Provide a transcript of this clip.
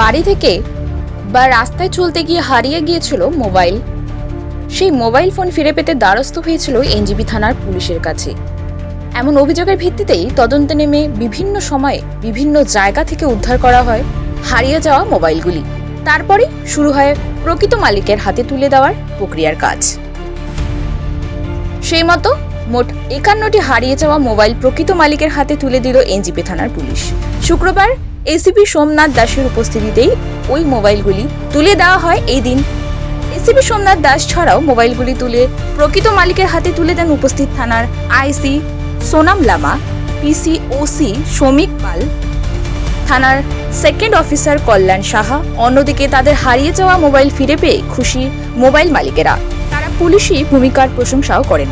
বাড়ি থেকে বা রাস্তায় চলতে গিয়ে হারিয়ে গিয়েছিল মোবাইল। সেই মোবাইল ফোন ফিরে পেতে দ্বারস্থ হয়েছিল এনজিবি থানার পুলিশের কাছে। এমন অভিযোগের ভিত্তিতেই তদন্তে নেমে বিভিন্ন সময়ে বিভিন্ন জায়গা থেকে উদ্ধার করা হয় হারিয়ে যাওয়া মোবাইলগুলি। তারপরে শুরু হয় প্রকৃত মালিকের হাতে তুলে দেওয়ার প্রক্রিয়ার কাজ। সেই মতো মোট একান্নটি হারিয়ে যাওয়া মোবাইল প্রকৃত মালিকের হাতে তুলে দিল এনজিপি থানার পুলিশ। শুক্রবার এসিপি সোমনাথ দাসের উপস্থিতিতেই ওই মোবাইলগুলি তুলে দেওয়া হয় এই দিন। এসিপি সোমনাথ দাস ছাড়াও মোবাইলগুলি তুলে প্রকৃত মালিকের হাতে তুলে দেন উপস্থিত থানার IC Sonam Lama, PC OC Shramik Pal, থানার সেকেন্ড অফিসার কল্যাণ সাহা। অন্যদিকে তাদের হারিয়ে যাওয়া মোবাইল ফিরে পেয়ে খুশি মোবাইল মালিকেরা। তারা পুলিশি ভূমিকার প্রশংসাও করেন।